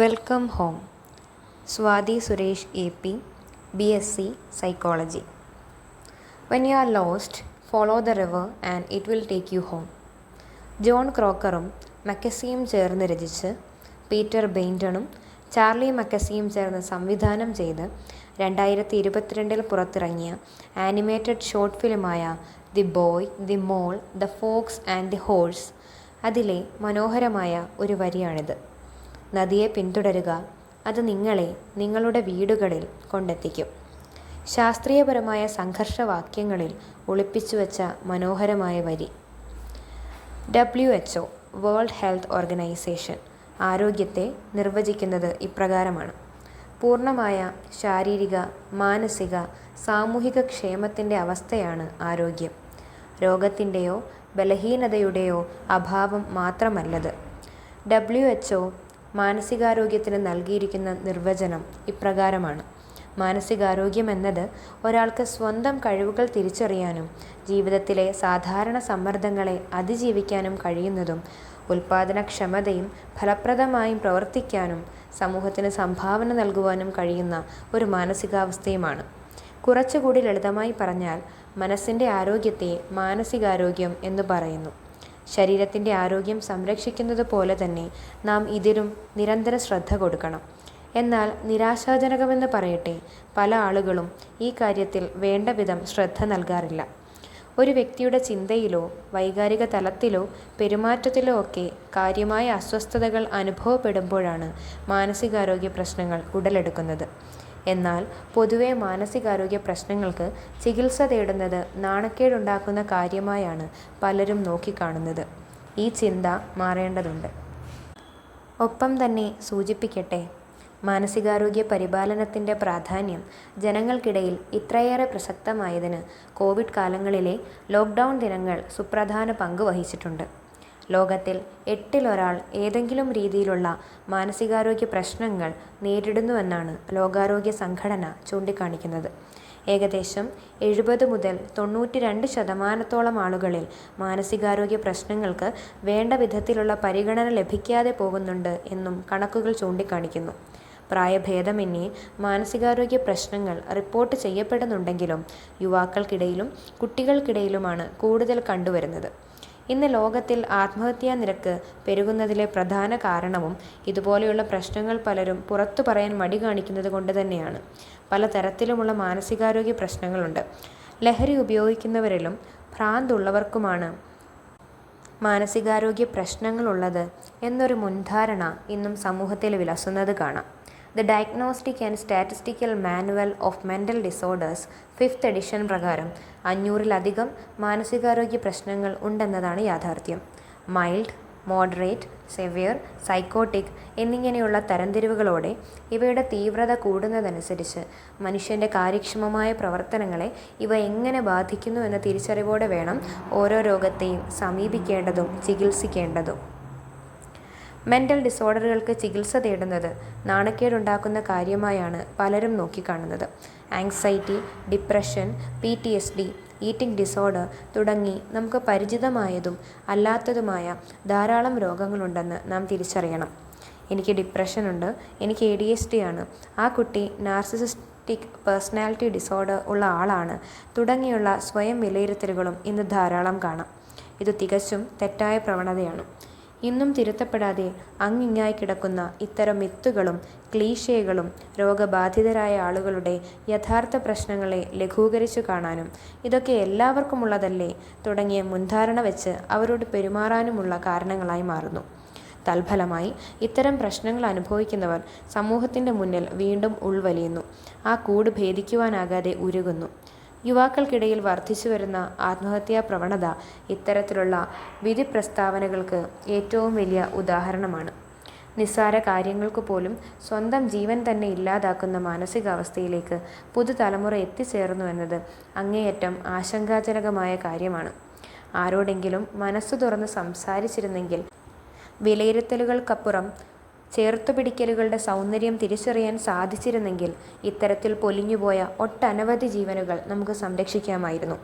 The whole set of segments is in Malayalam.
Welcome home. Swathi Suresh A P B S C psychology. When you are lost follow the river and it will take you home John ക്രോക്കറും മക്കസിയും ചേർന്ന് രചിച്ച് പീറ്റർ ബെയിന്റണും ചാർലി മക്കസിയും ചേർന്ന് സംവിധാനം ചെയ്ത് രണ്ടായിരത്തി ഇരുപത്തിരണ്ടിൽ പുറത്തിറങ്ങിയ animated short ഫിലിമായ the boy the mole the fox and the horse അതിലെ മനോഹരമായ ഒരു വരിയാണിത്. നദിയെ പിന്തുടരുക. അത് നിങ്ങളെ നിങ്ങളുടെ വീടുകളിൽ കൊണ്ടെത്തിക്കും. ശാസ്ത്രീയപരമായ സംഘർഷവാക്യങ്ങളിൽ ഒളിപ്പിച്ചു വച്ച മനോഹരമായ വരി. W H O world health organisation ആരോഗ്യത്തെ നിർവചിക്കുന്നത് ഇപ്രകാരമാണ്. പൂർണമായ ശാരീരിക മാനസിക സാമൂഹിക ക്ഷേമത്തിന്റെ അവസ്ഥയാണ് ആരോഗ്യം. രോഗത്തിന്റെയോ ബലഹീനതയുടെയോ അഭാവം മാത്രമല്ലത്. ഡബ്ല്യു എച്ച് മാനസികാരോഗ്യത്തിന് നൽകിയിരിക്കുന്ന നിർവചനം ഇപ്രകാരമാണ്. മാനസികാരോഗ്യം എന്നത് ഒരാൾക്ക് സ്വന്തം കഴിവുകൾ തിരിച്ചറിയാനും ജീവിതത്തിലെ സാധാരണ സമ്മർദ്ദങ്ങളെ അതിജീവിക്കാനും കഴിയുന്നതും ഉൽപാദനക്ഷമതയും ഫലപ്രദമായും പ്രവർത്തിക്കാനും സമൂഹത്തിന് സംഭാവന നൽകുവാനും കഴിയുന്ന ഒരു മാനസികാവസ്ഥയുമാണ്. കുറച്ചുകൂടി ലളിതമായി പറഞ്ഞാൽ മനസ്സിന്റെ ആരോഗ്യത്തെ മാനസികാരോഗ്യം എന്ന് പറയുന്നു. ശരീരത്തിന്റെ ആരോഗ്യം സംരക്ഷിക്കുന്നത് പോലെ തന്നെ നാം ഇതിലും നിരന്തര ശ്രദ്ധ കൊടുക്കണം. എന്നാൽ നിരാശാജനകമെന്ന് പറയട്ടെ പല ആളുകളും ഈ കാര്യത്തിൽ വേണ്ട വിധം ശ്രദ്ധ നൽകാറില്ല. ഒരു വ്യക്തിയുടെ ചിന്തയിലോ വൈകാരിക തലത്തിലോ പെരുമാറ്റത്തിലോ ഒക്കെ കാര്യമായ അസ്വസ്ഥതകൾ അനുഭവപ്പെടുമ്പോഴാണ് മാനസികാരോഗ്യ പ്രശ്നങ്ങൾ ഉടലെടുക്കുന്നത്. എന്നാൽ പൊതുവെ മാനസികാരോഗ്യ പ്രശ്നങ്ങൾക്ക് ചികിത്സ തേടുന്നത് നാണക്കേടുണ്ടാക്കുന്ന കാര്യമായാണ് പലരും നോക്കിക്കാണുന്നത്. ഈ ചിന്ത മാറേണ്ടതുണ്ട്. ഒപ്പം തന്നെ സൂചിപ്പിക്കട്ടെ മാനസികാരോഗ്യ പരിപാലനത്തിന്റെ പ്രാധാന്യം ജനങ്ങൾക്കിടയിൽ ഇത്രയേറെ പ്രസക്തമായതിന് കോവിഡ് കാലങ്ങളിലെ ലോക്ക്ഡൗൺ ദിനങ്ങൾ സുപ്രധാന പങ്ക് വഹിച്ചിട്ടുണ്ട്. ലോകത്തിൽ എട്ടിലൊരാൾ ഏതെങ്കിലും രീതിയിലുള്ള മാനസികാരോഗ്യ പ്രശ്നങ്ങൾ നേരിടുന്നുവെന്നാണ് ലോകാരോഗ്യ സംഘടന ചൂണ്ടിക്കാണിക്കുന്നത്. ഏകദേശം എഴുപത് മുതൽ തൊണ്ണൂറ്റി രണ്ട് ശതമാനത്തോളം ആളുകളിൽ മാനസികാരോഗ്യ പ്രശ്നങ്ങൾക്ക് വേണ്ട വിധത്തിലുള്ള പരിഗണന ലഭിക്കാതെ പോകുന്നുണ്ട് എന്നും കണക്കുകൾ ചൂണ്ടിക്കാണിക്കുന്നു. പ്രായഭേദമന്യേ മാനസികാരോഗ്യ പ്രശ്നങ്ങൾ റിപ്പോർട്ട് ചെയ്യപ്പെടുന്നുണ്ടെങ്കിലും യുവാക്കൾക്കിടയിലും കുട്ടികൾക്കിടയിലുമാണ് കൂടുതൽ കണ്ടുവരുന്നത്. ഇന്ന് ലോകത്തിൽ ആത്മഹത്യാ നിരക്ക് പെരുകുന്നതിലെ പ്രധാന കാരണവും ഇതുപോലെയുള്ള പ്രശ്നങ്ങൾ പലരും പുറത്തു പറയാൻ മടി കാണിക്കുന്നത് കൊണ്ട് തന്നെയാണ്. പലതരത്തിലുമുള്ള മാനസികാരോഗ്യ പ്രശ്നങ്ങളുണ്ട്. ലഹരി ഉപയോഗിക്കുന്നവരിലും ഭ്രാന്തുള്ളവർക്കുമാണ് മാനസികാരോഗ്യ പ്രശ്നങ്ങളുള്ളത് എന്നൊരു മുൻധാരണ ഇന്നും സമൂഹത്തിൽ വിലസുന്നത് കാണാം. The diagnostic and statistical manual of mental disorders fifth edition പ്രകാരം അഞ്ഞൂറിലധികം മാനസികാരോഗ്യ പ്രശ്നങ്ങൾ ഉണ്ടെന്നതാണ് യാഥാർത്ഥ്യം. മൈൽഡ് മോഡറേറ്റ് സെവിയർ സൈക്കോട്ടിക് എന്നിങ്ങനെയുള്ള തരംതിരിവുകളോടെ ഇവയുടെ തീവ്രത കൂടുന്നതനുസരിച്ച് മനുഷ്യന്റെ കാര്യക്ഷമമായ പ്രവർത്തനങ്ങളെ ഇവ എങ്ങനെ ബാധിക്കുന്നു എന്ന തിരിച്ചറിവോടെ വേണം ഓരോ രോഗത്തെയും സമീപിക്കേണ്ടതും ചികിത്സിക്കേണ്ടതും. മെന്റൽ ഡിസോർഡറുകൾക്ക് ചികിത്സ തേടുന്നത് നാണക്കേടുണ്ടാക്കുന്ന കാര്യമായാണ് പലരും നോക്കിക്കാണുന്നത്. Anxiety depression P T S D eating disorder തുടങ്ങി നമുക്ക് പരിചിതമായതും അല്ലാത്തതുമായ ധാരാളം രോഗങ്ങളുണ്ടെന്ന് നാം തിരിച്ചറിയണം. എനിക്ക് ഡിപ്രഷനുണ്ട് എനിക്ക് എ ഡി എസ് ഡി ആണ്. ആ കുട്ടി നാർസിസിസ്റ്റിക് പേഴ്സണാലിറ്റി ഡിസോർഡർ ഉള്ള ആളാണ്. തുടങ്ങിയുള്ള സ്വയം വിലയിരുത്തലുകളും ഇന്ന് ധാരാളം കാണാം. ഇത് തികച്ചും തെറ്റായ പ്രവണതയാണ്. ഇന്നും തിരുത്തപ്പെടാതെ അങ്ങിങ്ങായി കിടക്കുന്ന ഇത്തരം മിത്തുകളും ക്ലീശേകളും രോഗബാധിതരായ ആളുകളുടെ യഥാർത്ഥ പ്രശ്നങ്ങളെ ലഘൂകരിച്ചു കാണാനും ഇതൊക്കെ എല്ലാവർക്കുമുള്ളതല്ലേ തുടങ്ങിയ മുൻധാരണ വെച്ച് അവരോട് പെരുമാറാനുമുള്ള കാരണങ്ങളായി മാറുന്നു. തൽഫലമായി ഇത്തരം പ്രശ്നങ്ങൾ അനുഭവിക്കുന്നവർ സമൂഹത്തിന്റെ മുന്നിൽ വീണ്ടും ഉൾവലിയുന്നു. ആ കൂട് ഭേദിക്കുവാനാകാതെ ഉരുകുന്നു. യുവാക്കൾക്കിടയിൽ വർദ്ധിച്ചു വരുന്ന ആത്മഹത്യാ പ്രവണത ഇത്തരത്തിലുള്ള വിധി പ്രസ്താവനകൾക്ക് ഏറ്റവും വലിയ ഉദാഹരണമാണ്. നിസ്സാര കാര്യങ്ങൾക്ക് പോലും സ്വന്തം ജീവൻ തന്നെ ഇല്ലാതാക്കുന്ന മാനസികാവസ്ഥയിലേക്ക് പുതുതലമുറ എത്തിച്ചേർന്നു എന്നത് അങ്ങേയറ്റം ആശങ്കാജനകമായ കാര്യമാണ്. ആരോടെങ്കിലും മനസ്സു തുറന്ന് സംസാരിച്ചിരുന്നെങ്കിൽ വിലയിരുത്തലുകൾക്കപ്പുറം ചേർത്തുപിടിക്കലുകളുടെ സൗന്ദര്യം തിരിച്ചറിയാൻ സാധിച്ചിരുന്നെങ്കിൽ ഇത്തരത്തിൽ പൊലിഞ്ഞുപോയ ഒട്ടനവധി ജീവനുകൾ നമുക്ക് സംരക്ഷിക്കാമായിരുന്നു.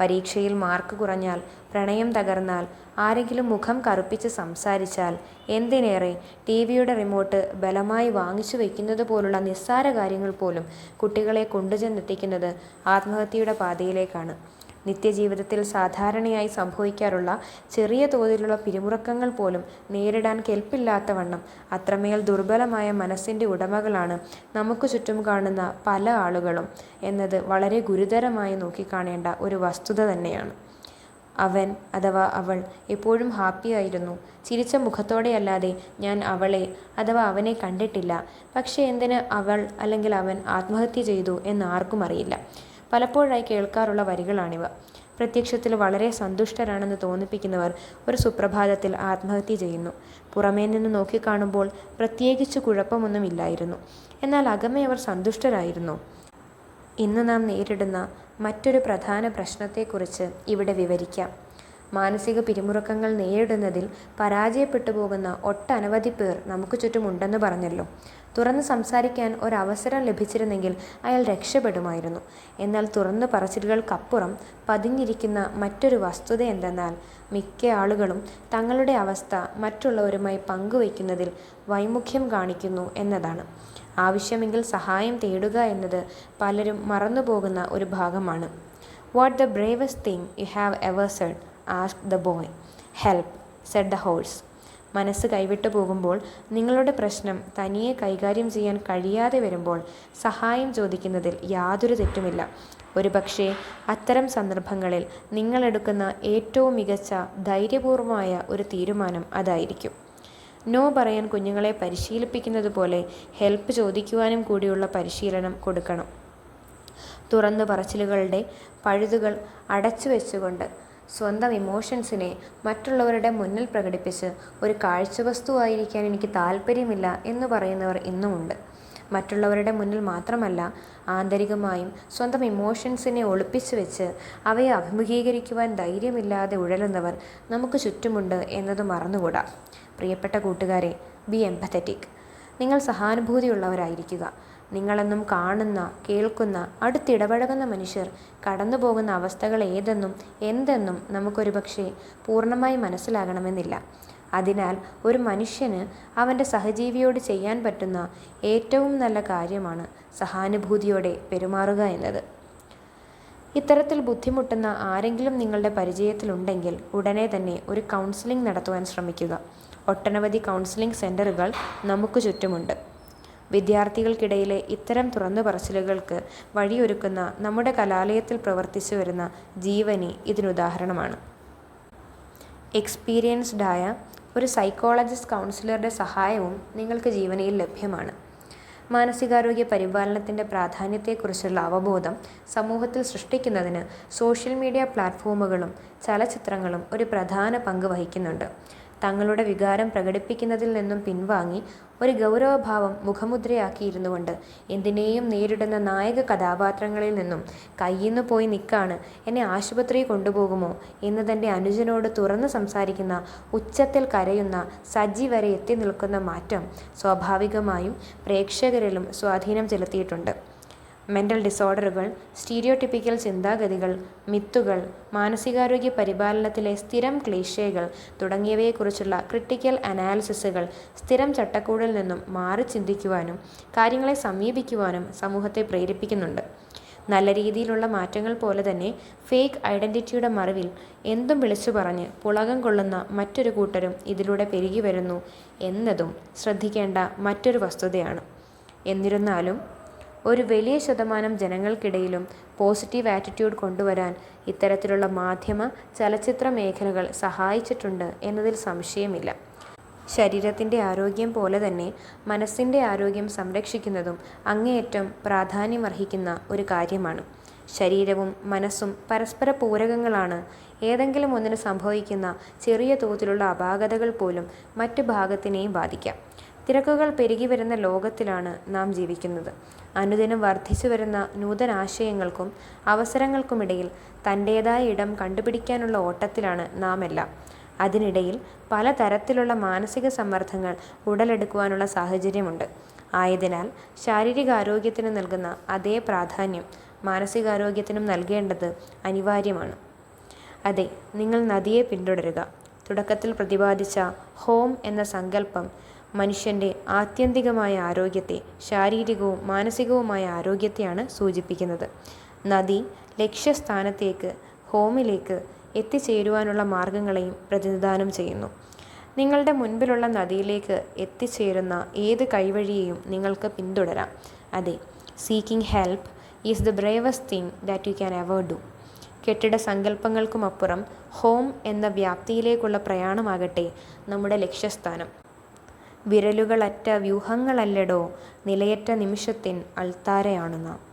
പരീക്ഷയിൽ മാർക്ക് കുറഞ്ഞാൽ, പ്രണയം തകർന്നാൽ, ആരെങ്കിലും മുഖം കറുപ്പിച്ച് സംസാരിച്ചാൽ, എന്തിനേറെ ടി വിയുടെ റിമോട്ട് ബലമായി വാങ്ങിച്ചു വയ്ക്കുന്നത് പോലുള്ള നിസ്സാര കാര്യങ്ങൾ പോലും കുട്ടികളെ കൊണ്ടുചെന്നെത്തിക്കുന്നത് ആത്മഹത്യയുടെ പാതയിലേക്കാണ്. നിത്യജീവിതത്തിൽ സാധാരണയായി സംഭവിക്കാറുള്ള ചെറിയ തോതിലുള്ള പിരിമുറുക്കങ്ങൾ പോലും നേരിടാൻ കെൽപ്പില്ലാത്തവണ്ണം അത്രമേൽ ദുർബലമായ മനസ്സിന്റെ ഉടമകളാണ് നമുക്ക് ചുറ്റും കാണുന്ന പല ആളുകളും എന്നത് വളരെ ഗുരുതരമായി നോക്കിക്കാണേണ്ട ഒരു വസ്തുത തന്നെയാണ്. അവൻ അഥവാ അവൾ എപ്പോഴും ഹാപ്പിയായിരുന്നു. ചിരിച്ച മുഖത്തോടെയല്ലാതെ ഞാൻ അവളെ അഥവാ അവനെ കണ്ടിട്ടില്ല. പക്ഷേ എന്തിന് അവൾ അല്ലെങ്കിൽ അവൻ ആത്മഹത്യ ചെയ്തു എന്ന് ആർക്കും അറിയില്ല. പലപ്പോഴായി കേൾക്കാറുള്ള വരികളാണിവ. പ്രത്യക്ഷത്തിൽ വളരെ സന്തുഷ്ടരാണെന്ന് തോന്നിപ്പിക്കുന്നവർ ഒരു സുപ്രഭാതത്തിൽ ആത്മഹത്യ ചെയ്യുന്നു. പുറമേ നിന്ന് നോക്കിക്കാണുമ്പോൾ പ്രത്യേകിച്ച് കുഴപ്പമൊന്നുമില്ലായിരുന്നു എന്നാൽ അകമേ അവർ സന്തുഷ്ടരായിരുന്നു ഇന്ന് നാം നേരിടുന്ന മറ്റൊരു പ്രധാന പ്രശ്നത്തെക്കുറിച്ച് ഇവിടെ വിവരിക്കാം. മാനസിക പിരിമുറുക്കങ്ങൾ നേരിടുന്നതിൽ പരാജയപ്പെട്ടു പോകുന്ന ഒട്ടനവധി പേർ നമുക്ക് ചുറ്റുമുണ്ടെന്ന് പറഞ്ഞല്ലോ. തുറന്ന് സംസാരിക്കാൻ ഒരവസരം ലഭിച്ചിരുന്നെങ്കിൽ അയാൾ രക്ഷപ്പെടുമായിരുന്നു. എന്നാൽ തുറന്ന് പറച്ചിലുകൾക്കപ്പുറം പതിഞ്ഞിരിക്കുന്ന മറ്റൊരു വസ്തുത എന്തെന്നാൽ മിക്ക ആളുകളും തങ്ങളുടെ അവസ്ഥ മറ്റുള്ളവരുമായി പങ്കുവയ്ക്കുന്നതിൽ വൈമുഖ്യം കാണിക്കുന്നു എന്നതാണ്. ആവശ്യമെങ്കിൽ സഹായം തേടുക എന്നത് പലരും മറന്നുപോകുന്ന ഒരു ഭാഗമാണ്. "What the bravest thing you have ever said" asked the boy. Help said the horse. മനസ്സ് കൈവിട്ടു പോകുമ്പോൾ നിങ്ങളുടെ പ്രശ്നം തനിയെ കൈകാര്യം ചെയ്യാൻ കഴിയാതെ വരുമ്പോൾ സഹായം ചോദിക്കുന്നതിൽ യാതൊരു തെറ്റുമില്ല. ഒരുപക്ഷേ അത്തരം സന്ദർഭങ്ങളിൽ നിങ്ങളെടുക്കുന്ന ഏറ്റവും മികച്ച ധൈര്യപൂർവമായ ഒരു തീരുമാനം അതായിരിക്കും. നോ പറയാൻ കുഞ്ഞുങ്ങളെ പരിശീലിപ്പിക്കുന്നത് പോലെ ഹെൽപ്പ് ചോദിക്കുവാനും കൂടിയുള്ള പരിശീലനം കൊടുക്കണം. തുറന്നു പറച്ചിലുകളുടെ പഴുതുകൾ അടച്ചുവെച്ചുകൊണ്ട് സ്വന്തം ഇമോഷൻസിനെ മറ്റുള്ളവരുടെ മുന്നിൽ പ്രകടിപ്പിച്ച് ഒരു കാഴ്ചവസ്തുവായിരിക്കാൻ എനിക്ക് താല്പര്യമില്ല എന്ന് പറയുന്നവർ ഇന്നുമുണ്ട്. മറ്റുള്ളവരുടെ മുന്നിൽ മാത്രമല്ല, ആന്തരികമായും സ്വന്തം ഇമോഷൻസിനെ ഒളിപ്പിച്ചു വെച്ച് അവയെ അഭിമുഖീകരിക്കുവാൻ ധൈര്യമില്ലാതെ ഉഴലുന്നവർ നമുക്ക് ചുറ്റുമുണ്ട് എന്നത് മറന്നുകൂടാ. പ്രിയപ്പെട്ട കൂട്ടുകാരെ ബി എംപത്തറ്റിക് നിങ്ങൾ സഹാനുഭൂതിയുള്ളവരായിരിക്കുക. നിങ്ങളെന്നും കാണുന്ന, കേൾക്കുന്ന, അടുത്തിടപഴകുന്ന മനുഷ്യർ കടന്നുപോകുന്ന അവസ്ഥകളേതെന്നും എന്തെന്നും നമുക്കൊരുപക്ഷേ പൂർണമായി മനസ്സിലാകണമെന്നില്ല. അതിനാൽ ഒരു മനുഷ്യന് അവന്റെ സഹജീവിയോട് ചെയ്യാൻ പറ്റുന്ന ഏറ്റവും നല്ല കാര്യമാണ് സഹാനുഭൂതിയോടെ പെരുമാറുക എന്നത്. ഇത്തരത്തിൽ ബുദ്ധിമുട്ടുന്ന ആരെങ്കിലും നിങ്ങളുടെ പരിചയത്തിലുണ്ടെങ്കിൽ ഉടനെ തന്നെ ഒരു കൗൺസിലിംഗ് നടത്തുവാൻ ശ്രമിക്കുക. ഒട്ടനവധി കൗൺസിലിംഗ് സെന്ററുകൾ നമുക്ക് ചുറ്റുമുണ്ട്. വിദ്യാർത്ഥികൾക്കിടയിലെ ഇത്തരം തുറന്നു പറച്ചിലുകൾക്ക് വഴിയൊരുക്കുന്ന നമ്മുടെ കലാലയത്തിൽ പ്രവർത്തിച്ചുവരുന്ന ജീവനി ഇതിനുദാഹരണമാണ്. എക്സ്പീരിയൻസ്ഡായ ഒരു സൈക്കോളജിസ്റ്റ് കൗൺസിലറുടെ സഹായവും നിങ്ങൾക്ക് ജീവനിയിൽ ലഭ്യമാണ്. മാനസികാരോഗ്യ പരിപാലനത്തിന്റെ പ്രാധാന്യത്തെക്കുറിച്ചുള്ള അവബോധം സമൂഹത്തിൽ സൃഷ്ടിക്കുന്നതിന് സോഷ്യൽ മീഡിയ പ്ലാറ്റ്ഫോമുകളും ചലച്ചിത്രങ്ങളും ഒരു പ്രധാന പങ്ക് വഹിക്കുന്നുണ്ട്. തങ്ങളുടെ വികാരം പ്രകടിപ്പിക്കുന്നതിൽ നിന്നും പിൻവാങ്ങി ഒരു ഗൗരവഭാവം മുഖമുദ്രയാക്കിയിരുന്നുകൊണ്ട് എന്തിനേയും നേരിടുന്ന നായക കഥാപാത്രങ്ങളിൽ നിന്നും "കയ്യിന്നു പോയി നിൽക്കാണ് എന്നെ ആശുപത്രിയിൽ കൊണ്ടുപോകുമോ" എന്ന് തന്റെ അനുജനോട് തുറന്ന് സംസാരിക്കുന്ന, ഉച്ചത്തിൽ കരയുന്ന സജി വരെ എത്തി നിൽക്കുന്ന മാറ്റം സ്വാഭാവികമായും പ്രേക്ഷകരിലും സ്വാധീനം ചെലുത്തിയിട്ടുണ്ട്. മെന്റൽ ഡിസോർഡറുകൾ, സ്റ്റീരിയോടിപ്പിക്കൽ ചിന്താഗതികൾ, മിത്തുകൾ, മാനസികാരോഗ്യ പരിപാലനത്തിലെ സ്ഥിരം ക്ലീഷേകൾ തുടങ്ങിയവയെക്കുറിച്ചുള്ള ക്രിട്ടിക്കൽ അനാലിസിസുകൾ സ്ഥിരം ചട്ടക്കൂടിൽ നിന്നും മാറി ചിന്തിക്കുവാനും കാര്യങ്ങളെ സമീപിക്കുവാനും സമൂഹത്തെ പ്രേരിപ്പിക്കുന്നുണ്ട്. നല്ല രീതിയിലുള്ള മാറ്റങ്ങൾ പോലെ തന്നെ ഫേക്ക് ഐഡന്റിറ്റിയുടെ മറവിൽ എന്തും വിളിച്ചു പറഞ്ഞ് പുളകം കൊള്ളുന്ന മറ്റൊരു കൂട്ടരും ഇതിലൂടെ പെരുകി വരുന്നു എന്നതും ശ്രദ്ധിക്കേണ്ട മറ്റൊരു വസ്തുതയാണ്. എന്നിരുന്നാലും ഒരു വലിയ ശതമാനം ജനങ്ങൾക്കിടയിലും പോസിറ്റീവ് ആറ്റിറ്റ്യൂഡ് കൊണ്ടുവരാൻ ഇത്തരത്തിലുള്ള മാധ്യമ, ചലച്ചിത്ര മേഖലകൾ സഹായിച്ചിട്ടുണ്ട് എന്നതിൽ സംശയമില്ല. ശരീരത്തിന്റെ ആരോഗ്യം പോലെ തന്നെ മനസ്സിന്റെ ആരോഗ്യം സംരക്ഷിക്കുന്നതും അങ്ങേയറ്റം പ്രാധാന്യം അർഹിക്കുന്ന ഒരു കാര്യമാണ്. ശരീരവും മനസ്സും പരസ്പര പൂരകങ്ങളാണ്. ഏതെങ്കിലും ഒന്നിന് സംഭവിക്കുന്ന ചെറിയ തോതിലുള്ള അപാകതകൾ പോലും മറ്റ് ഭാഗത്തിനെയും ബാധിക്കാം. തിരക്കുകൾ പെരുകി വരുന്ന ലോകത്തിലാണ് നാം ജീവിക്കുന്നത്. അനുദിനം വർദ്ധിച്ചു വരുന്ന നൂതന നൂതനാശയങ്ങൾക്കും അവസരങ്ങൾക്കുമിടയിൽ തന്റേതായ ഇടം കണ്ടുപിടിക്കാനുള്ള ഓട്ടത്തിലാണ് നാം എല്ലാം അതിനിടയിൽ പലതരത്തിലുള്ള മാനസിക സമ്മർദ്ദങ്ങൾ ഉടലെടുക്കുവാനുള്ള സാഹചര്യമുണ്ട്. ആയതിനാൽ ശാരീരിക ആരോഗ്യത്തിന് നൽകുന്ന അതേ പ്രാധാന്യം മാനസികാരോഗ്യത്തിനും നൽകേണ്ടത് അനിവാര്യമാണ്. അതെ, നിങ്ങൾ നദിയെ പിന്തുടരുക. തുടക്കത്തിൽ പ്രതിപാദിച്ച ഹോം എന്ന സങ്കല്പം മനുഷ്യന്റെ ആത്യന്തികമായ ആരോഗ്യത്തെ, ശാരീരികവും മാനസികവുമായ ആരോഗ്യത്തെയാണ് സൂചിപ്പിക്കുന്നത്. നദി ലക്ഷ്യസ്ഥാനത്തേക്ക്, ഹോമിലേക്ക് എത്തിച്ചേരുവാനുള്ള മാർഗങ്ങളെയും പ്രതിനിധാനം ചെയ്യുന്നു. നിങ്ങളുടെ മുൻപിലുള്ള നദിയിലേക്ക് എത്തിച്ചേരുന്ന ഏത് കൈവഴിയെയും നിങ്ങൾക്ക് പിന്തുടരാം. അതെ, seeking help is the bravest thing that you can ever do. കെട്ടിട സങ്കല്പങ്ങൾക്കുമപ്പുറം ഹോം എന്ന വ്യാപ്തിയിലേക്കുള്ള പ്രയാണമാകട്ടെ നമ്മുടെ ലക്ഷ്യസ്ഥാനം. വിരലുകളറ്റ വ്യൂഹങ്ങളല്ലെടോ നിലയറ്റ നിമിഷത്തിൻ അൾത്താരയാണു നാം.